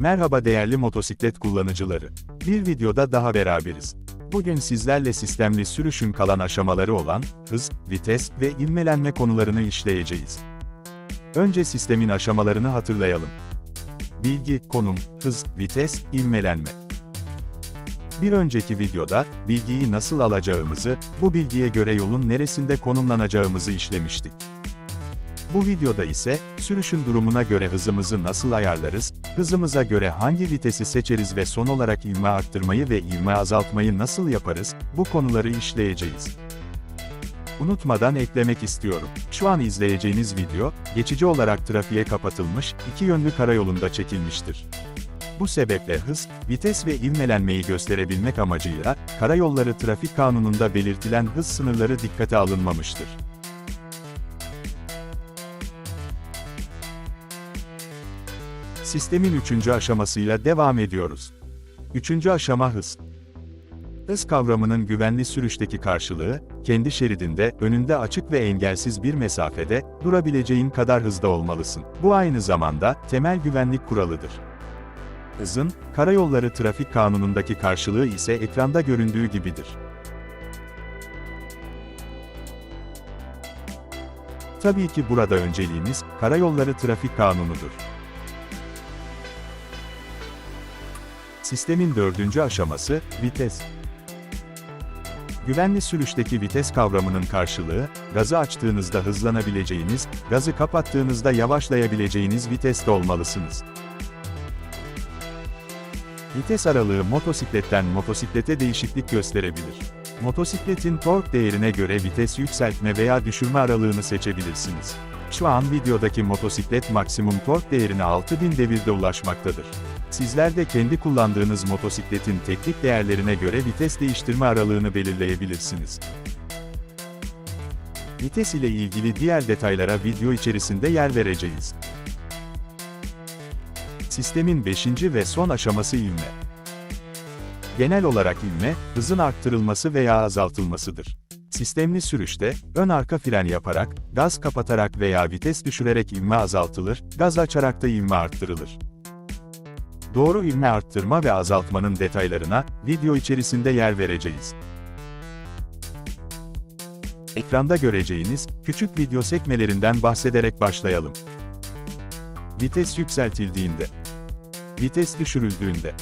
Merhaba değerli motosiklet kullanıcıları. Bir videoda daha beraberiz. Bugün sizlerle sistemli sürüşün kalan aşamaları olan hız, vites ve ivmelenme konularını işleyeceğiz. Önce sistemin aşamalarını hatırlayalım. Bilgi, konum, hız, vites, ivmelenme. Bir önceki videoda, bilgiyi nasıl alacağımızı, bu bilgiye göre yolun neresinde konumlanacağımızı işlemiştik. Bu videoda ise, sürüşün durumuna göre hızımızı nasıl ayarlarız, hızımıza göre hangi vitesi seçeriz ve son olarak ivme arttırmayı ve ivme azaltmayı nasıl yaparız, bu konuları işleyeceğiz. Unutmadan eklemek istiyorum. Şu an izleyeceğiniz video, geçici olarak trafiğe kapatılmış, iki yönlü karayolunda çekilmiştir. Bu sebeple hız, vites ve ivmelenmeyi gösterebilmek amacıyla, karayolları trafik kanununda belirtilen hız sınırları dikkate alınmamıştır. Sistemin üçüncü aşamasıyla devam ediyoruz. Üçüncü aşama hız. Hız kavramının güvenli sürüşteki karşılığı, kendi şeridinde, önünde açık ve engelsiz bir mesafede, durabileceğin kadar hızda olmalısın. Bu aynı zamanda, temel güvenlik kuralıdır. Hızın, karayolları trafik kanunundaki karşılığı ise ekranda göründüğü gibidir. Tabii ki burada önceliğimiz, karayolları trafik kanunudur. Sistemin dördüncü aşaması, vites. Güvenli sürüşteki vites kavramının karşılığı, gazı açtığınızda hızlanabileceğiniz, gazı kapattığınızda yavaşlayabileceğiniz viteste olmalısınız. Vites aralığı motosikletten motosiklete değişiklik gösterebilir. Motosikletin tork değerine göre vites yükseltme veya düşürme aralığını seçebilirsiniz. Şu an videodaki motosiklet maksimum tork değerine 6000 devirde ulaşmaktadır. Sizler de kendi kullandığınız motosikletin teknik değerlerine göre vites değiştirme aralığını belirleyebilirsiniz. Vites ile ilgili diğer detaylara video içerisinde yer vereceğiz. Sistemin 5. ve son aşaması ivme. Genel olarak ivme, hızın arttırılması veya azaltılmasıdır. Sistemli sürüşte, ön arka fren yaparak, gaz kapatarak veya vites düşürerek ivme azaltılır, gaz açarak da ivme arttırılır. Doğru ivme arttırma ve azaltmanın detaylarına, video içerisinde yer vereceğiz. Ekranda göreceğiniz, küçük video sekmelerinden bahsederek başlayalım. Vites yükseltildiğinde, vites düşürüldüğünde,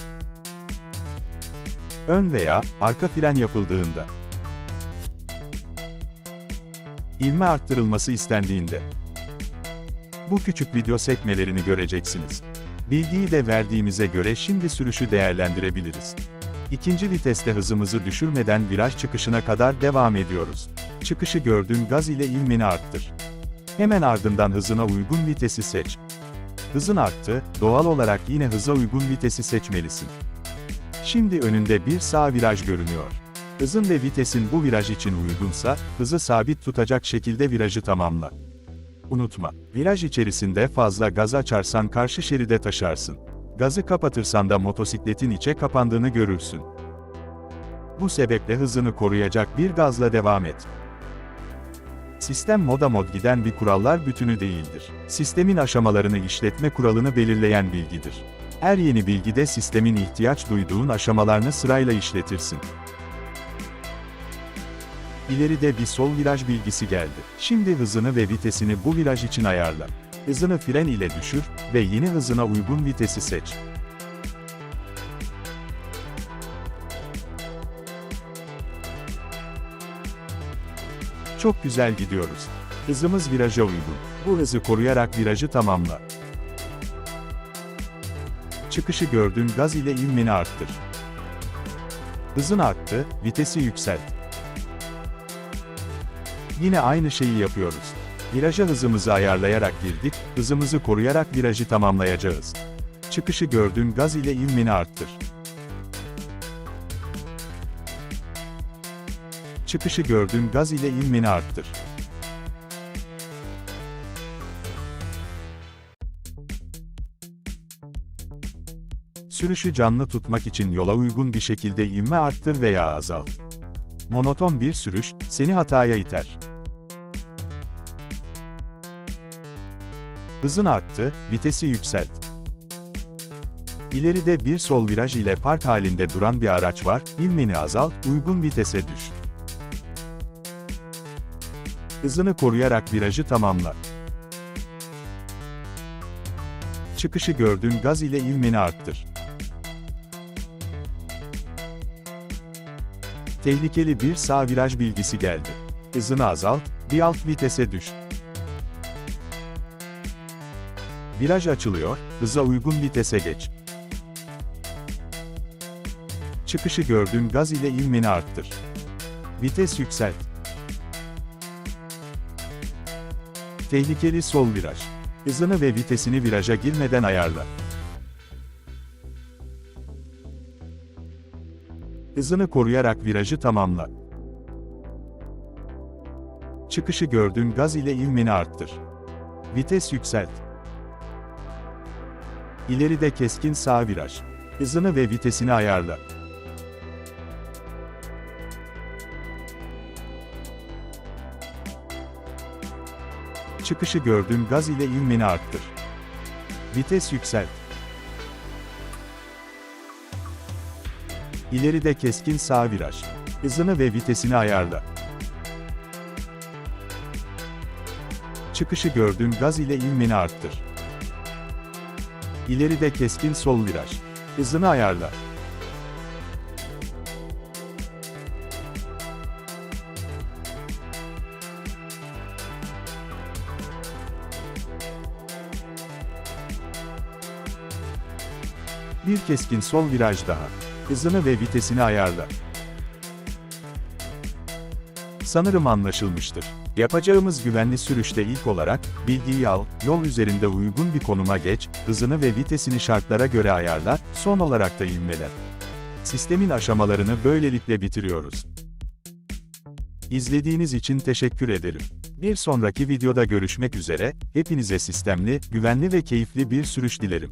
ön veya arka fren yapıldığında, ivme arttırılması istendiğinde. Bu küçük video sekmelerini göreceksiniz. Bilgiyi de verdiğimize göre şimdi sürüşü değerlendirebiliriz. İkinci viteste hızımızı düşürmeden viraj çıkışına kadar devam ediyoruz. Çıkışı gördüğün gaz ile ivmeni arttır. Hemen ardından hızına uygun vitesi seç. Hızın arttı, doğal olarak yine hıza uygun vitesi seçmelisin. Şimdi önünde bir sağ viraj görünüyor. Hızın ve vitesin bu viraj için uygunsa, hızı sabit tutacak şekilde virajı tamamla. Unutma, viraj içerisinde fazla gaz açarsan karşı şeride taşarsın. Gazı kapatırsan da motosikletin içe kapandığını görürsün. Bu sebeple hızını koruyacak bir gazla devam et. Sistem moda mod giden bir kurallar bütünü değildir. Sistemin aşamalarını işletme kuralını belirleyen bilgidir. Her yeni bilgide sistemin ihtiyaç duyduğun aşamalarını sırayla işletirsin. İleride bir sol viraj bilgisi geldi. Şimdi hızını ve vitesini bu viraj için ayarla. Hızını fren ile düşür ve yeni hızına uygun vitesi seç. Çok güzel gidiyoruz. Hızımız viraja uygun. Bu hızı koruyarak virajı tamamla. Çıkışı gördüğün gaz ile ivmeni arttır. Hızın arttı, vitesi yükselt. Yine aynı şeyi yapıyoruz. Viraja hızımızı ayarlayarak girdik, hızımızı koruyarak virajı tamamlayacağız. Çıkışı gördüğün gaz ile ivmeni arttır. Çıkışı gördüğün gaz ile ivmeni arttır. Sürüşü canlı tutmak için yola uygun bir şekilde ivme arttır veya azalt. Monoton bir sürüş, seni hataya iter. Hızın arttı, vitesi yükselt. İleride bir sol viraj ile park halinde duran bir araç var, ilmeni azalt, uygun vitese düş. Hızını koruyarak virajı tamamla. Çıkışı gördüğün gaz ile ilmeni arttır. Tehlikeli bir sağ viraj bilgisi geldi. Hızını azalt, bir alt vitese düş. Viraj açılıyor, hıza uygun vitese geç. Çıkışı gördüğün gaz ile ilmeni arttır. Vites yükselt. Tehlikeli sol viraj. Hızını ve vitesini viraja girmeden ayarla. Hızını koruyarak virajı tamamla. Çıkışı gördüğün gaz ile ilmeni arttır. Vites yükselt. İleride keskin sağ viraj. Hızını ve vitesini ayarla. Çıkışı gördüğün gaz ile ilmeni arttır. Vites yükselt. İleride keskin sağ viraj. Hızını ve vitesini ayarla. Çıkışı gördüğün gaz ile ilmeni arttır. İleride keskin sol viraj. Hızını ayarla. Bir keskin sol viraj daha. Hızını ve vitesini ayarla. Sanırım anlaşılmıştır. Yapacağımız güvenli sürüşte ilk olarak, bilgiyi al, yol üzerinde uygun bir konuma geç, hızını ve vitesini şartlara göre ayarla, son olarak da ivmeler. Sistemin aşamalarını böylelikle bitiriyoruz. İzlediğiniz için teşekkür ederim. Bir sonraki videoda görüşmek üzere, hepinize sistemli, güvenli ve keyifli bir sürüş dilerim.